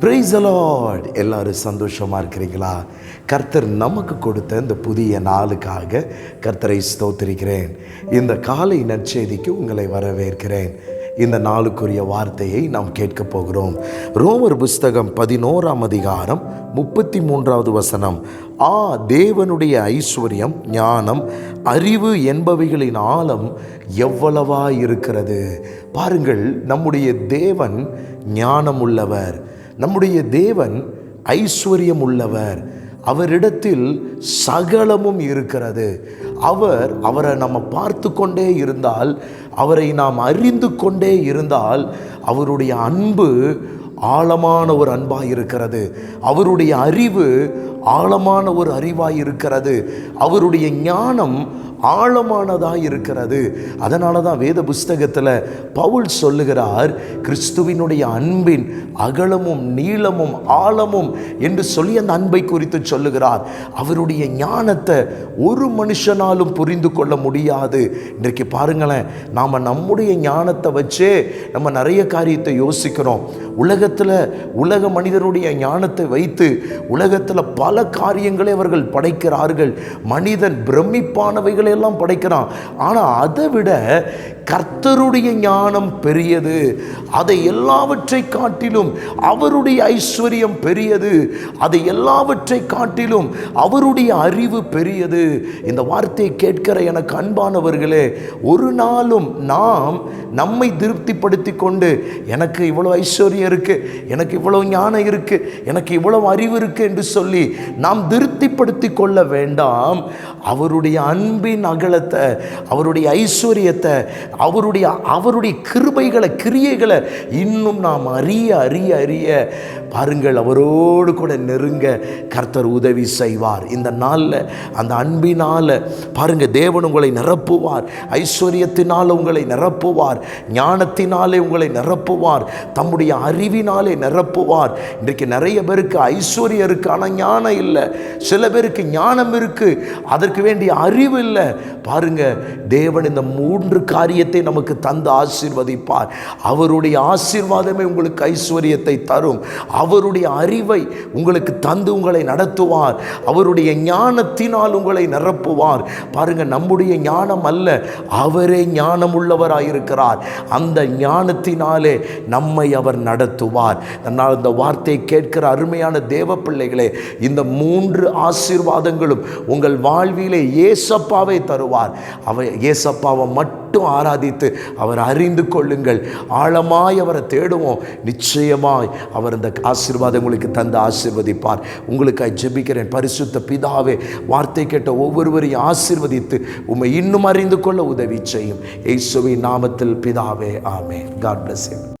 Price allot எல்லாரும் சந்தோஷமாக இருக்கிறீங்களா? கர்த்தர் நமக்கு கொடுத்த இந்த புதிய நாளுக்காக கர்த்தரை ஸ்தோத்திருக்கிறேன். இந்த காலை நற்செய்திக்கு உங்களை வரவேற்கிறேன். இந்த நாளுக்குரிய வார்த்தையை நாம் கேட்க போகிறோம். ரோமர் புஸ்தகம் பதினோராம் அதிகாரம் முப்பத்தி மூன்றாவது வசனம். ஆ தேவனுடைய ஐஸ்வர்யம் ஞானம் அறிவு என்பவைகளின் ஆழம் எவ்வளவா இருக்கிறது பாருங்கள் நம்முடைய தேவன் ஞானம் உள்ளவர் நம்முடைய தேவன் ஐஸ்வர்யம் உள்ளவர் அவரிடத்தில் சகலமும் இருக்கிறது. அவர் அவரை நம்ம பார்த்து கொண்டே இருந்தால் அவரை நாம் அறிந்து கொண்டே இருந்தால் அவருடைய அன்பு ஆழமான ஒரு அன்பாக இருக்கிறது அவருடைய அறிவு ஆழமான ஒரு அறிவாய் இருக்கிறது. அவருடைய ஞானம் ஆழமானதாக இருக்கிறது. அதனால தான் வேத புஸ்தகத்தில் பவுல் சொல்லுகிறார் கிறிஸ்துவினுடைய அன்பின் அகலமும் நீளமும் ஆழமும் என்று சொல்லி அந்த அன்பை குறித்து சொல்லுகிறார். அவருடைய ஞானத்தை ஒரு மனுஷனாலும் புரிந்து கொள்ள முடியாது. இன்றைக்கு பாருங்களேன் நாம் நம்முடைய ஞானத்தை வச்சே நம்ம நிறைய காரியத்தை யோசிக்கிறோம். உலகத்தில் உலக மனிதருடைய ஞானத்தை வைத்து உலகத்தில் பல பல காரியங்களை அவர்கள் படைக்கிறார்கள். மனிதன் பிரமிப்பானவைகளை எல்லாம் படைக்கிறான். ஆனால் அதை விட கர்த்தருடைய ஞானம் பெரியது. அதை எல்லாவற்றை காட்டிலும் அவருடைய ஐஸ்வர்யம் பெரியது. அதை எல்லாவற்றை காட்டிலும் அவருடைய அறிவு பெரியது. இந்த வார்த்தையை கேட்கிற எனக்கு அன்பானவர்களே ஒரு நாளும் நாம் நம்மை திருப்திப்படுத்தி கொண்டு எனக்கு இவ்வளோ ஐஸ்வர்யம் இருக்குது எனக்கு இவ்வளோ ஞானம் இருக்குது எனக்கு இவ்வளவு அறிவு இருக்குது என்று சொல்லி நாம் திருப்திப்படுத்தி கொள்ள வேண்டாம். அவருடைய அன்பின் அகலத்தை அவருடைய ஐஸ்வர்யத்தை அவருடைய அவருடைய கிருபைகளை கிரியைகளை இன்னும் நாம் அறிய அறிய அறிய பாருங்கள் அவரோடு கூட நெருங்க கர்த்தர் உதவி செய்வார். இந்த நாளில் அந்த அன்பினால் பாருங்கள் தேவன் உங்களை நிரப்புவார். ஐஸ்வர்யத்தினால் உங்களை நிரப்புவார். ஞானத்தினாலே உங்களை நிரப்புவார். தம்முடைய அறிவினாலே நிரப்புவார். இன்றைக்கு நிறைய பேருக்கு ஐஸ்வர்யம் இருக்குது ஆனால் ஞானம் இல்லை. சில பேருக்கு ஞானம் இருக்கு அதற்கு வேண்டிய அறிவு இல்லை. பாருங்க தேவன் இந்த மூன்று காரியத்தை நமக்கு தந்து ஆசீர்வதிப்பார். அவருடைய ஆசீர்வாதமே உங்களுக்கு ஐஸ்வர்யத்தை தரும். அவருடைய அறிவை உங்களுக்கு தந்து உங்களை நடத்துவார். அவருடைய ஞானத்தினால் உங்களை நிரப்புவார். பாருங்க நம்முடைய ஞானம் அல்ல அவரே ஞானம் உள்ளவராயிருக்கிறார் அந்த ஞானத்தினாலே நம்மை அவர் நடத்துவார். அதனால் இந்த வார்த்தையை கேட்கிற அருமையான தேவ பிள்ளைகளே இந்த மூன்று ஆசீர்வாதங்களும் உங்கள் வாழ்விலே ஏசப்பாவை தருவார். அவர் ஏசப்பாவை மட்டும் ஆராதித்து அவர் அறிந்து கொள்ளுங்கள். ஆழமாய் அவரை தேடுவோம். நிச்சயமாய் அவர் இந்த ஆசீர்வாதம் உங்களுக்கு தந்து ஆசீர்வதிப்பார். உங்களுக்கு ஜெபிக்கிறேன். பரிசுத்த பிதாவே வார்த்தை கேட்ட ஒவ்வொருவரையும் ஆசீர்வதித்து உம்மை இன்னும் அறிந்து கொள்ள உதவி செய்யும். இயேசுவின் நாமத்தில் பிதாவே ஆமே காட் பிளஸ் யூ